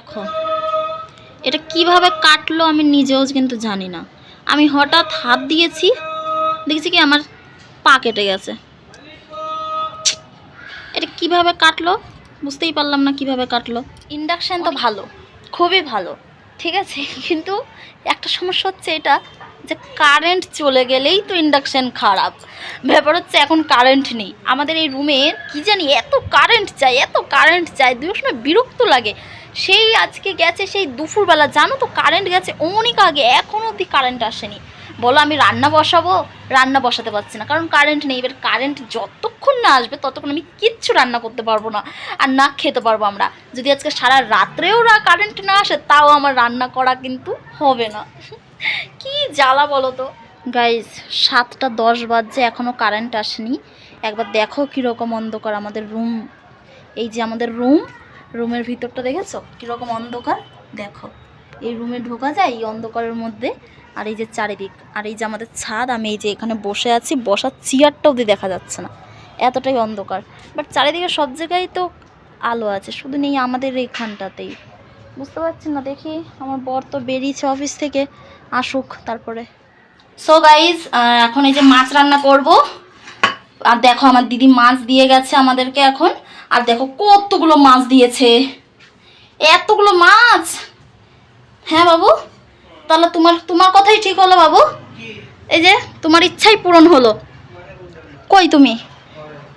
দেখো। এটা কীভাবে কাটলো আমি নিজেও কিন্তু জানি না। আমি হঠাৎ হাত দিয়েছি, দেখছি কি আমার পা কেটে গেছে। এটা কীভাবে কাটলো? বুঝতেই পারলাম না কীভাবে কাটলো। ইন্ডাকশান তো ভালো, খুবই ভালো, ঠিক আছে? কিন্তু একটা সমস্যা হচ্ছে এটা যে কারেন্ট চলে গেলেই তো ইন্ডাকশান খারাপ। ব্যাপার হচ্ছে এখন কারেন্ট নেই। আমাদের এই রুমে কি জানি এত কারেন্ট চাই, এত কারেন্ট চাই, দুই সময় বিরক্ত লাগে। সেই আজকে গেছে সেই দুপুরবেলা, জানো তো কারেন্ট গেছে অনেক আগে এখনও অবধি কারেন্ট আসেনি। বলো আমি রান্না বসাবো? রান্না বসাতে পারছি না, কারণ কারেন্ট নেই, এবার কারেন্ট যতক্ষণ না আসবে, ততক্ষণ আমি কিচ্ছু রান্না করতে পারব না, আর না খেতে পারব আমরা। যদি আজকে সারা রাত্রেও কারেন্ট না আসে, তাও আমার রান্না করা কিন্তু হবে না। কি জ্বালা বলো তো। গাইজ সাতটা দশ বাজছে এখনও কারেন্ট আসেনি। একবার দেখো কীরকম অন্ধকার আমাদের রুম এই যে আমাদের রুম রুমের ভিতরটা দেখেছ? কীরকম অন্ধকার? দেখো, এই রুমে ঢোকা যায় এই অন্ধকারের মধ্যে। আর এই যে চারিদিক, আর এই যে আমাদের ছাদ, আমি এই যে এখানে বসে আছি, বসার চেয়ারটা দিয়ে দেখা যাচ্ছে না। এতটাই অন্ধকার। বাট চারিদিকে সব জায়গায় তো আলো আছে, শুধু নেই আমাদের এইখানটাতেই বুঝতে পারছি না, দেখি আমার বর তো বেরিয়েছে অফিস থেকে, আসুক তারপরে। সো গাইজ এখন এই যে মাছ রান্না করব। আর দেখো, আমার দিদি মাছ দিয়ে গেছে আমাদেরকে এখন। আর দেখো কতগুলো মাছ দিয়েছে। এতগুলো মাছ? হ্যাঁ বাবু? তাহলে তোমার তোমার কথাই ঠিক হলো বাবু। এই যে তোমার ইচ্ছাই পূরণ হলো। কই তুমি?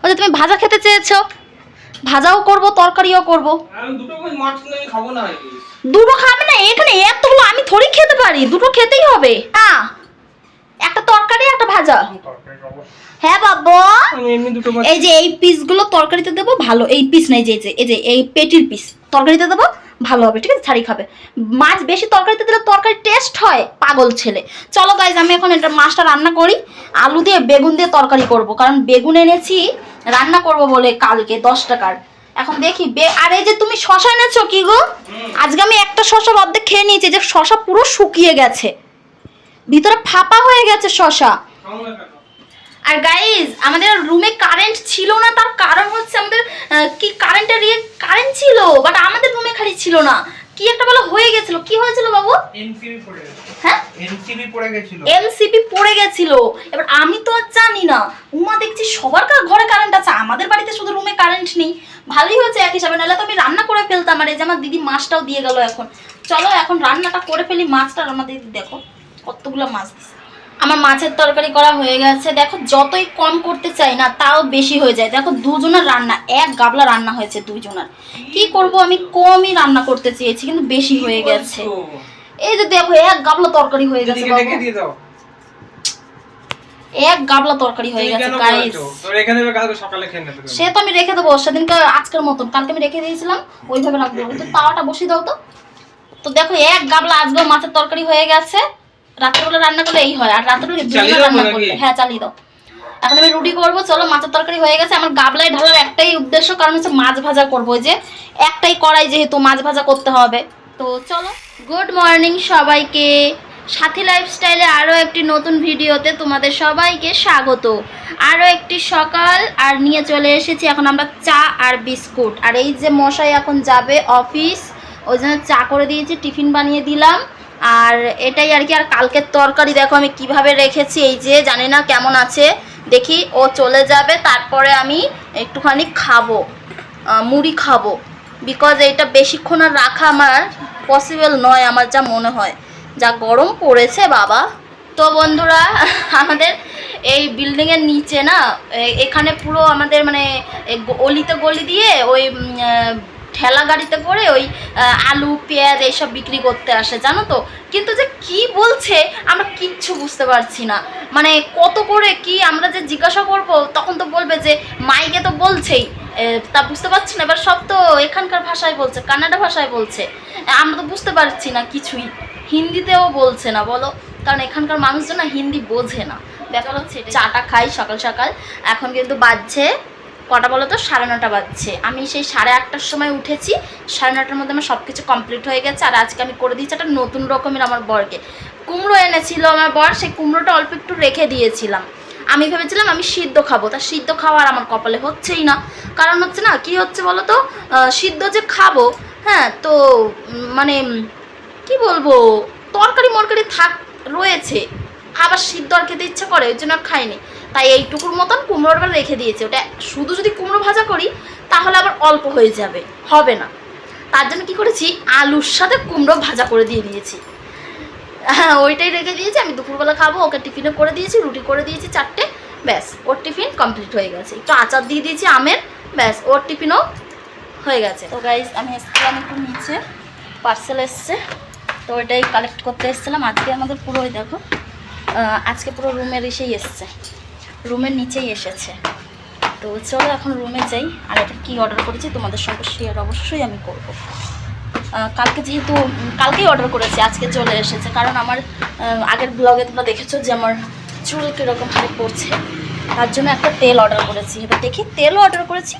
ওই যে তুমি ভাজা খেতে চেয়েছো। ভাজাও করব তরকারিও করব। আমি দুটো খাব না দুটো খাবে না এখানে এতগুলো আমি থোড়ি খেতে পারি। দুটো খেতেই হবে। হ্যাঁ একটা তরকারি একটা ভাজা। হ্যাঁ বাবা। এই যে এই পিসগুলো তরকারিতে দেবো ভালো। এই পিস নাই যে এই যে এই পেটির পিস। তরকারিতে দেবো ভালো হবে ঠিক আছে? ছাড়ি খাবে। মাছ বেশি তরকারিতে দিলে তরকারি টেস্ট হয় পাগল ছেলে। চলো গাইজ আমি এখন এটা মাছটা রান্না করি। আলু দিয়ে বেগুন দিয়ে তরকারি করব। কারণ বেগুন এনেছি রান্না করব বলে কালকে দশ টাকার। এখন দেখি আর এই যে তুমি শশা এনেছো কি গো? আজকে আমি একটা শশার অর্ধেক খেয়ে নিয়েছি যে শশা পুরো শুকিয়ে গেছে। ভিতরে ফাঁপা হয়ে গেছে শশা? আর গাইজ আমাদের রুমে কারেন্ট ছিল না তার কারণ হচ্ছে আমাদের কি কারেন্টের ইয়ে কারেন্ট ছিল বাট আমাদের রুমে খালি ছিল না। কি একটা বলে হয়ে গেছিল। কি হয়েছিল বাবু? পড়ে হ্যাঁ? পড়ে গেছিল। এমসিপি পড়ে গেছিল। এবার আমি তো আর জানি না। উমা দেখছি সবার ঘরে কারেন্ট আছে। আমাদের বাড়িতে শুধু রুমে কারেন্ট নেই। ভালোই হয়েছে এক হিসাবে। নাহলে তো আমি রান্না করে ফেলতাম। আর এই যে আমার দিদি মাছটাও দিয়ে গেল এখন। চলো এখন রান্নাটা করে ফেলি। মাছটা আমার দিদি দেখো। কতগুলো মাছ দিছে? আমার মাছের তরকারি করা হয়ে গেছে। দেখো যতই কম করতে চাই না তাও বেশি হয়ে যায়। দেখো দুজনের রান্না এক গাবলা রান্না হয়েছে দুইজনের। কি করব? আমি কমই রান্না করতে চেয়েছি কিন্তু বেশি হয়ে গেছে। এই যে দেখো এক গাবলা তরকারি হয়ে গেছে বাবু। দিয়ে দাও। এক গাবলা তরকারি হয়ে গেছে গাইস সে তো আমি রেখে দেবো সেদিনকে আজকের মতন। কালকে আমি রেখে দিয়েছিলাম ওইভাবে রাখব তো তাওয়াটা বসিয়ে দাও তো। তো দেখো এক গাবলা আজকেও মাছের তরকারি হয়ে গেছে। রাত্রেবেলা রান্না করলে এই হয় আর রাত্রেবেলা রান্না? করলে। হ্যাঁ চালিয়ে দাও। এখন আমি রুটি করব চলো মাছের তরকারি হয়ে গেছে। আমার গাবলায় ঢালার একটাই উদ্দেশ্য কারণ হচ্ছে মাছ ভাজা করব যে। একটাই কড়াই যেহেতু মাছ ভাজা করতে হবে। তো চলো গুড মর্নিং সবাইকে। সাথী লাইফস্টাইলে আরও একটি নতুন ভিডিওতে তোমাদের সবাইকে স্বাগত। আরও একটি সকাল আর নিয়ে চলে এসেছি এখন আমরা চা আর বিস্কুট। আর এই যে মশাই এখন যাবে অফিস ওই জন্য চা করে দিয়েছি টিফিন বানিয়ে দিলাম। আর এটাই আর কি, আর কালকের তরকারি দেখো আমি কীভাবে রেখেছি, এই যে জানি না কেমন আছে। দেখি, ও চলে যাবে, তারপরে আমি একটুখানি খাব মুড়ি খাব। বিকজ এইটা বেশিক্ষণ আর রাখা আমার পসিবল নয়, আমার যা মনে হয়। যা গরম পড়েছে, বাবা। তো বন্ধুরা, আমাদের এই বিল্ডিংয়ের নিচে না এখানে পুরো আমাদের মানে অলিতে গলি দিয়ে ওই ঠেলা গাড়িতে করে ওই আলু, পেঁয়াজ এইসব বিক্রি করতে আসে, জানো তো? কিন্তু যে কি বলছে আমরা কিচ্ছু বুঝতে পারছি না। মানে কত করে কি আমরা যে জিজ্ঞাসা করব, তখন তো বলবে যে, মাইকে তো বলছেই। তা বুঝতে পারছি না, এবার সব তো এখানকার ভাষায় বলছে, কানাডা ভাষায় বলছে। আমরা তো বুঝতে পারছি না কিছুই। হিন্দিতেও বলছে না, বলো। কারণ এখানকার মানুষজন না হিন্দি বোঝে না। ব্যাপার হচ্ছে। চাটা খাই সকাল সকাল। এখন কিন্তু বাজছে কটা বলো তো? সাড়ে নটা বাজছে। আমি সেই সাড়ে আটটার সময় উঠেছি। সাড়ে নটার মধ্যে আমার সব কিছু কমপ্লিট হয়ে গেছে। আর আজকে আমি করে দিয়েছি একটা নতুন রকমের আমার বরকে। কুমড়ো এনেছিল আমার বর, সেই কুমড়োটা অল্প একটু রেখে দিয়েছিলাম। আমি ভেবেছিলাম আমি সিদ্ধ খাব। তা সিদ্ধ খাওয়ার আমার কপালে হচ্ছেই না। কারণ হচ্ছে না, কি হচ্ছে বলো তো? সিদ্ধ যে খাব হ্যাঁ তো মানে কি বলব? তরকারি মরকারি থাক, রয়েছে। আবার সিদ্ধ আর খেতে ইচ্ছা করে, ওই জন্য আর খাইনি। তাই এইটুকুর মতন কুমড়োর কুমড়োটা রেখে দিয়েছে। ওটা শুধু যদি কুমড়ো ভাজা করি, তাহলে আবার অল্প হয়ে যাবে। হবে না। তার জন্য কি করেছি? আলুর সাথে কুমড়ো ভাজা করে দিয়ে দিয়েছি। হ্যাঁ ওইটাই রেখে দিয়েছি। আমি দুপুরবেলা খাব, ওকে টিফিনে করে দিয়েছি, রুটি করে দিয়েছি, চারটে। ব্যাস, ওর টিফিন কমপ্লিট হয়ে গেছে। একটু আচার দিয়ে দিয়েছি, আমের। ব্যাস, ওর টিফিনও হয়ে গেছে। তো গাইজ আমি এসেছিলাম একটু নিচে। পার্সেল এসছে। তো ওইটাই কালেক্ট করতে এসেছিলাম। আজকে আমাদের পুরো ওই দেখো আজকে পুরো রুমের এসেই এসছে। রুমের নিচেই এসেছে। তো চলো এখন রুমে যাই, আর এটা কী অর্ডার করেছি তোমাদের সঙ্গে শেয়ার অবশ্যই আমি করব। কালকে যেহেতু কালকেই অর্ডার করেছি, আজকে চলে এসেছে। কারণ আমার আগের ব্লগে তোমরা দেখেছ যে আমার চুল কীরকম হারে পড়ছে। তার জন্য একটা তেল অর্ডার করেছি। এবার দেখি, তেলও অর্ডার করেছি,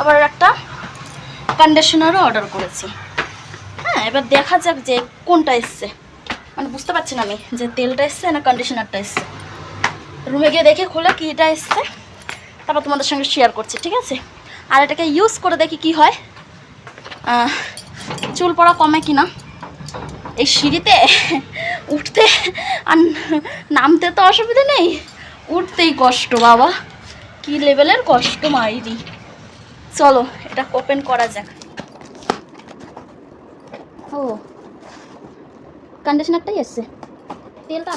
আবার একটা কন্ডিশনারও অর্ডার করেছি। হ্যাঁ এবার দেখা যাক যে কোনটা এসছে। মানে বুঝতে পারছি না আমি যে তেলটা এসছে না কন্ডিশনারটা এসছে। রুমে গিয়ে দেখে খোলা কি এটা এসছে। তারপর তোমাদের সঙ্গে শেয়ার করছি, ঠিক আছে? আর এটাকে ইউজ করে দেখি কি হয়। চুল পড়া কমে কি না এই সিঁড়িতে উঠতে আর নামতে তো অসুবিধা নেই। উঠতেই কষ্ট, বাবা। কি লেভেলের কষ্ট, মাইরি। চলো, এটা ওপেন করা যাক। ও কন্ডিশনারটাই এসছে। তেলটা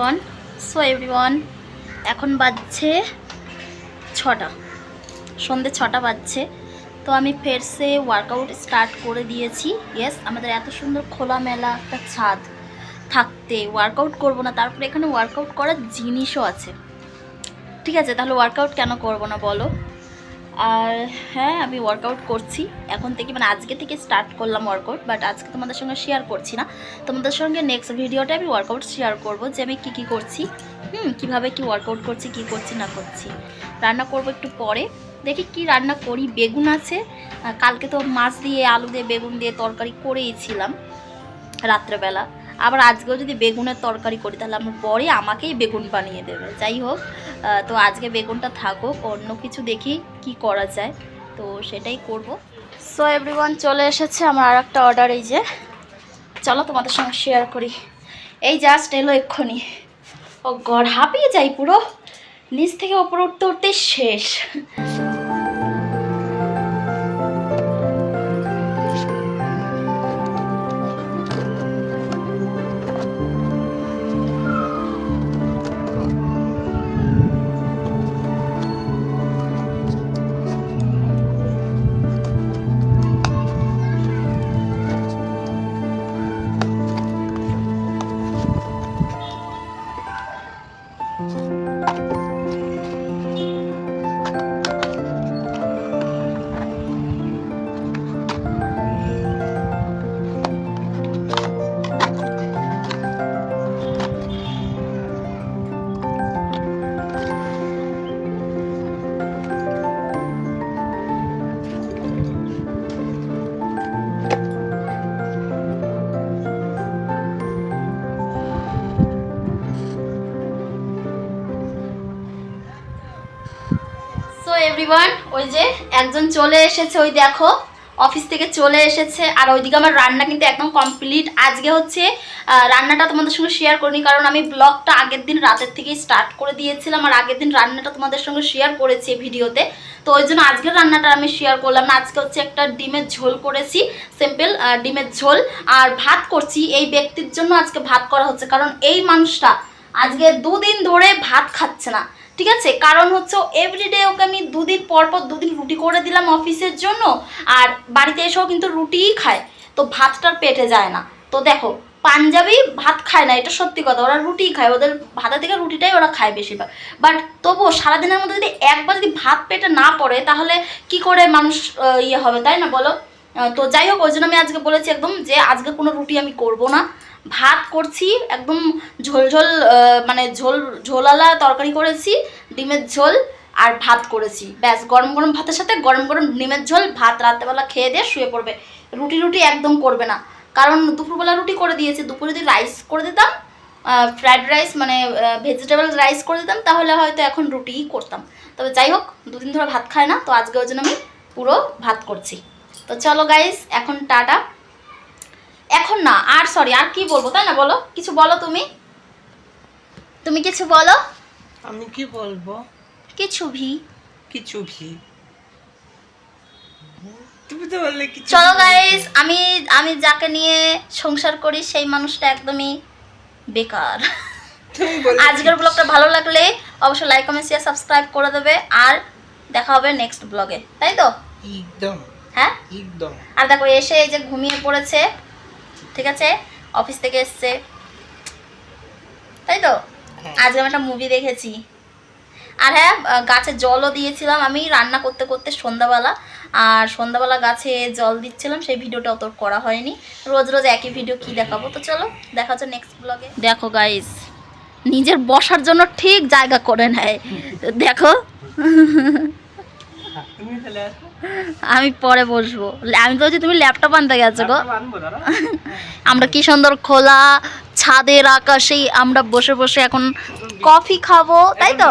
এভরিওয়ান সো এভরিওয়ান এখন বাজছে ছটা। সন্ধে ছটা বাজছে। তো আমি ফেরসে ওয়ার্কআউট স্টার্ট করে দিয়েছি। ইয়েস আমাদের এত সুন্দর খোলামেলা একটা ছাদ থাকতে। ওয়ার্কআউট করব না, তারপরে এখানে ওয়ার্কআউট করার জিনিসও আছে। ঠিক আছে, তাহলে ওয়ার্কআউট কেন করব না বলো? আর হ্যাঁ আমি ওয়ার্কআউট করছি। এখন থেকে মানে আজকে থেকে স্টার্ট করলাম ওয়ার্কআউট বাট আজকে তোমাদের সঙ্গে শেয়ার করছি না। তোমাদের সঙ্গে নেক্সট ভিডিওটা আমি ওয়ার্কআউট শেয়ার করব, যে আমি কী কী করছি, হুম, কীভাবে কি ওয়ার্কআউট করছি, কি করছি, না করছি। রান্না করব একটু পরে। দেখি কি রান্না করি, বেগুন আছে। কালকে তো মাছ দিয়ে, আলু দিয়ে, বেগুন দিয়ে তরকারি করেইছিলাম রাত্রেবেলা। আবার আজকেও যদি বেগুনের তরকারি করি, তাহলে আমার পরে আমাকেই বেগুন বানিয়ে দেবে। যাই হোক তো আজকে বেগুনটা থাকুক, অন্য কিছু দেখি কি করা যায়। তো সেটাই করব। সো এভরিওয়ান চলে এসেছে আমার আর একটা অর্ডার এই যে। চলো তোমাদের সঙ্গে শেয়ার করি। এই জাস্ট এলো এক্ষুনি। ও গড়, হাঁপিয়ে যাই পুরো। নিচ থেকে ওপর উঠতে উঠতেই শেষ। এভরিওয়ান ওই যে একজন চলে এসেছে, ওই দেখো অফিস থেকে চলে এসেছে, আর ওইদিকে আমার রান্না কিন্তু একদম কমপ্লিট আজকে হচ্ছে রান্নাটা তোমাদের সঙ্গে শেয়ার করিনি, কারণ আমি ব্লগটা আগের দিন রাতের থেকেই স্টার্ট করে দিয়েছিলাম, আর আগের দিন রান্নাটা তোমাদের সঙ্গে শেয়ার করেছি ভিডিওতে। তো ওই জন্য আজকের রান্নাটা আমি শেয়ার করলাম না, আজকে হচ্ছে একটা ডিমের ঝোল করেছি সিম্পল ডিমের ঝোল। আর ভাত করছি, এই ব্যক্তির জন্য আজকে ভাত করা হচ্ছে, কারণ এই মানুষটা আজকে দুদিন ধরে ভাত খাচ্ছে না। ঠিক আছে? কারণ হচ্ছে এভরিডে ওকে আমি দুদিন পর পর দুদিন রুটি করে দিলাম অফিসের জন্য, আর বাড়িতে এসেও কিন্তু রুটিই খায়। তো ভাতটার পেটে যায় না। তো দেখো, পাঞ্জাবি ভাত খায় না, এটা সত্যি কথা, ওরা রুটিই খায়। ওদের ভাতের থেকে রুটিটাই ওরা খায় বেশিরভাগ। বাট তবুও সারাদিনের মধ্যে যদি একবার যদি ভাত পেটে না পড়ে, তাহলে কি করে মানুষ ইয়ে হবে, তাই না বলো? তো যাই হোক, ওই জন্য আমি আজকে বলেছি একদম যে আজকে কোনো রুটি আমি করব না। ভাত করছি, একদম ঝোল ঝোল মানে ঝোল, ঝোলালা তরকারি করেছি, ডিমের ঝোল আর ভাত করেছি। ব্যাস, গরম গরম ভাতের সাথে গরম গরম ডিমের ঝোল, ভাত রাত্রেবেলা খেয়ে দিয়ে শুয়ে পড়বে। রুটি রুটি একদম করবে না। কারণ দুপুরবেলা রুটি করে দিয়েছি, দুপুরে যদি রাইস করে দিতাম ফ্রাইড রাইস মানে ভেজিটেবল রাইস করে দিতাম, তাহলে হয়তো এখন রুটিই করতাম। তবে যাই হোক, দুদিন ধরে ভাত খায় না, তো আজকে ওই জন্য আমি পুরো ভাত করছি। তো চলো গাইস এখন টাটা। এখন না আর সরি আর কি বলব তাই না বলো? কিছু বলো তুমি? তুমি কিছু বলো? আমি কি বলব? কিছু ভি। কিছু ভি। তুমি তো বললে কিছু চলো। গাইস আমি আমি যাকে নিয়ে সংসার করি সেই মানুষটা একদমই বেকার। আজকের ব্লগটা ভালো লাগলে অবশ্যই লাইক কমেন্ট শেয়ার সাবস্ক্রাইব করে দেবে। আর দেখা হবে নেক্সট ব্লগে তাই তো? একদম। হ্যাঁ? একদম। আর দেখো এসে এই যে ঘুমিয়ে পড়েছে ঠিক আছে? অফিস থেকে এসছে। তাই তো? হ্যাঁ। আজকে আমি একটা মুভি দেখেছি। আর হ্যাঁ গাছে জলও দিয়েছিলাম আমি রান্না করতে করতে সন্ধ্যাবেলা। আর সন্ধ্যাবেলা গাছে জল দিচ্ছিলাম সেই ভিডিওটা অত করা হয়নি। রোজ রোজ একই ভিডিও কি দেখাবো? তো চলো দেখা হচ্ছে নেক্সট ব্লগে দেখো গাইস নিজের বসার জন্য ঠিক জায়গা করে নেয়। দেখো। আমি পরে বসবো। আমি তো বলছি তুমি ল্যাপটপ আনতে গেছো গো। আমরা কি সুন্দর খোলা ছাদের আকাশেই আমরা বসে বসে এখন কফি খাব তাই তো?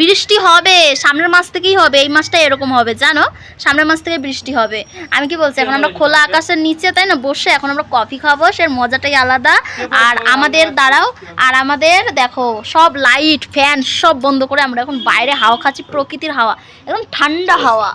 বৃষ্টি হবে সামনের মাস থেকেই হবে এই মাসটা এরকম হবে জানো? সামনের মাস থেকে বৃষ্টি হবে। আমি কি বলছি এখন আমরা খোলা আকাশের নিচে তাই না বসে এখন আমরা কফি খাব সে মজাটাই আলাদা। আর আমাদের দ্বারাও আর আমাদের দেখো সব লাইট ফ্যান সব বন্ধ করে আমরা এখন বাইরে হাওয়া খাচ্ছি প্রকৃতির হাওয়া একদম ঠান্ডা হাওয়া।